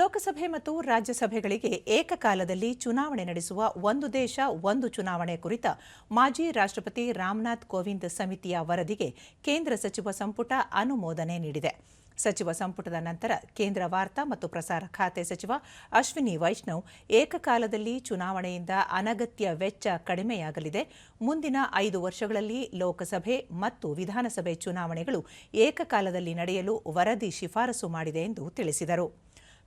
ಲೋಕಸಭೆ ಮತ್ತು ರಾಜ್ಯಸಭೆಗಳಿಗೆ ಏಕಕಾಲದಲ್ಲಿ ಚುನಾವಣೆ ನಡೆಸುವ ಒಂದು ದೇಶ, ಒಂದು ಚುನಾವಣೆ ಕುರಿತ ಮಾಜಿ ರಾಷ್ಟ್ರಪತಿ ರಾಮನಾಥ್ ಕೋವಿಂದ್ ಸಮಿತಿಯ ವರದಿಗೆ ಕೇಂದ್ರ ಸಚಿವ ಸಂಪುಟ ಅನುಮೋದನೆ ನೀಡಿದೆ. ಸಚಿವ ಸಂಪುಟದ ನಂತರ ಕೇಂದ್ರ ವಾರ್ತಾ ಮತ್ತು ಪ್ರಸಾರ ಖಾತೆ ಸಚಿವ ಅಶ್ವಿನಿ ವೈಷ್ಣವ್ ಏಕಕಾಲದಲ್ಲಿ ಚುನಾವಣೆಯಿಂದ ಅನಗತ್ಯ ವೆಚ್ಚ ಕಡಿಮೆಯಾಗಲಿದೆ. ಮುಂದಿನ ಐದು ವರ್ಷಗಳಲ್ಲಿ ಲೋಕಸಭೆ ಮತ್ತು ವಿಧಾನಸಭೆ ಚುನಾವಣೆಗಳು ಏಕಕಾಲದಲ್ಲಿ ನಡೆಯಲು ವರದಿ ಶಿಫಾರಸು ಮಾಡಿದೆ ಎಂದು ತಿಳಿಸಿದರು.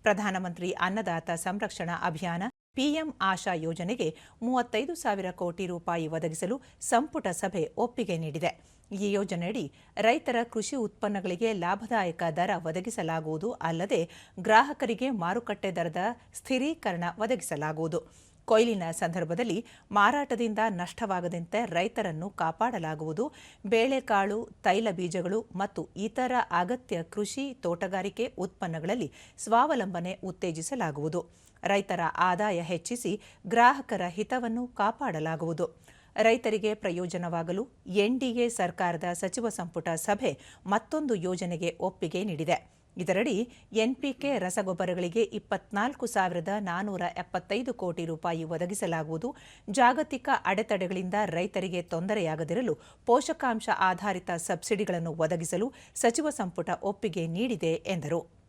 ಪ್ರಧಾನಮಂತ್ರಿ ಅನ್ನದಾತ ಸಂರಕ್ಷಣಾ ಅಭಿಯಾನ ಪಿಎಂ ಆಶಾ ಯೋಜನೆಗೆ ಮೂವತ್ತೈದು ಸಾವಿರ ಕೋಟಿ ರೂಪಾಯಿ ಒದಗಿಸಲು ಸಂಪುಟ ಸಭೆ ಒಪ್ಪಿಗೆ ನೀಡಿದೆ. ಈ ಯೋಜನೆಯಡಿ ರೈತರ ಕೃಷಿ ಉತ್ಪನ್ನಗಳಿಗೆ ಲಾಭದಾಯಕ ದರ ಒದಗಿಸಲಾಗುವುದು, ಅಲ್ಲದೆ ಗ್ರಾಹಕರಿಗೆ ಮಾರುಕಟ್ಟೆ ದರದ ಸ್ಥಿರೀಕರಣ ಒದಗಿಸಲಾಗುವುದು. ಕೊಯ್ಲಿನ ಸಂದರ್ಭದಲ್ಲಿ ಮಾರಾಟದಿಂದ ನಷ್ಟವಾಗದಂತೆ ರೈತರನ್ನು ಕಾಪಾಡಲಾಗುವುದು. ಬೇಳೆಕಾಳು, ತೈಲ ಬೀಜಗಳು ಮತ್ತು ಇತರ ಅಗತ್ಯ ಕೃಷಿ ತೋಟಗಾರಿಕೆ ಉತ್ಪನ್ನಗಳಲ್ಲಿ ಸ್ವಾವಲಂಬನೆ ಉತ್ತೇಜಿಸಲಾಗುವುದು. ರೈತರ ಆದಾಯ ಹೆಚ್ಚಿಸಿ ಗ್ರಾಹಕರ ಹಿತವನ್ನು ಕಾಪಾಡಲಾಗುವುದು. ರೈತರಿಗೆ ಪ್ರಯೋಜನವಾಗಲು ಎನ್ಡಿಎ ಸರ್ಕಾರದ ಸಚಿವ ಸಂಪುಟ ಸಭೆ ಮತ್ತೊಂದು ಯೋಜನೆಗೆ ಒಪ್ಪಿಗೆ ನೀಡಿದೆ. ಇದರಡಿ ಎನ್ಪಿಕೆ ರಸಗೊಬ್ಬರಗಳಿಗೆ ಇಪ್ಪತ್ನಾಲ್ಕು ಸಾವಿರದ ನಾನೂರ ಎಪ್ಪತ್ತೈದು ಕೋಟಿ ರೂಪಾಯಿ ಒದಗಿಸಲಾಗುವುದು. ಜಾಗತಿಕ ಅಡೆತಡೆಗಳಿಂದ ರೈತರಿಗೆ ತೊಂದರೆಯಾಗದಿರಲು ಪೋಷಕಾಂಶ ಆಧಾರಿತ ಸಬ್ಸಿಡಿಗಳನ್ನು ಒದಗಿಸಲು ಸಚಿವ ಸಂಪುಟ ಒಪ್ಪಿಗೆ ನೀಡಿದೆ ಎಂದರು.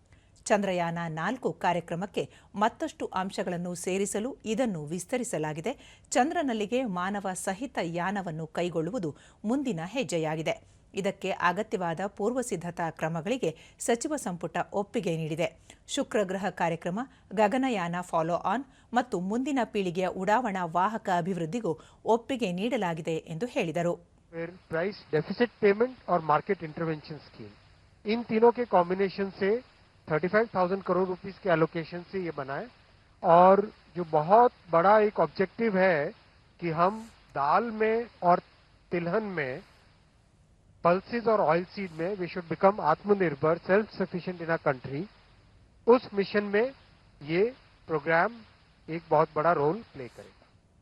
ಚಂದ್ರಯಾನ ನಾಲ್ಕು ಕಾರ್ಯಕ್ರಮಕ್ಕೆ ಮತ್ತಷ್ಟು ಅಂಶಗಳನ್ನು ಸೇರಿಸಲು ಇದನ್ನು ವಿಸ್ತರಿಸಲಾಗಿದೆ ಚಂದ್ರನಲ್ಲಿಗೆ ಮಾನವ ಸಹಿತ ಯಾನವನ್ನು ಕೈಗೊಳ್ಳುವುದು ಮುಂದಿನ ಹೆಜ್ಜೆಯಾಗಿದೆ ಇದಕ್ಕೆ ಅಗತ್ಯವಾದ ಪೂರ್ವಸಿದ್ಧತಾ ಕ್ರಮಗಳಿಗೆ ಸಚಿವ ಸಂಪುಟ ಒಪ್ಪಿಗೆ ನೀಡಿದೆ ಶುಕ್ರಗ್ರಹ ಕಾರ್ಯಕ್ರಮ ಗಗನಯಾನ ಫಾಲೋ ಆನ್ ಮತ್ತು ಮುಂದಿನ ಪೀಳಿಗೆಯ ಉಡಾವಣಾ ವಾಹಕ ಅಭಿವೃದ್ಧಿಗೂ ಒಪ್ಪಿಗೆ ನೀಡಲಾಗಿದೆ ಎಂದು ಹೇಳಿದರು प्राइस डेफिसिट पेमेंट और मार्केट इंटरवेंशन स्कीम इन तीनों के कॉम्बिनेशन से 35,000 crore rupees के एलोकेशन से ये बना है। और जो बहुत बड़ा एक ऑब्जेक्टिव है कि हम दाल में और तिलहन में पल्सिस और ऑयल सीड में we should become aatmanirbhar self sufficient in a country उस मिशन में ये प्रोग्राम एक बहुत बड़ा रोल प्ले करेगा।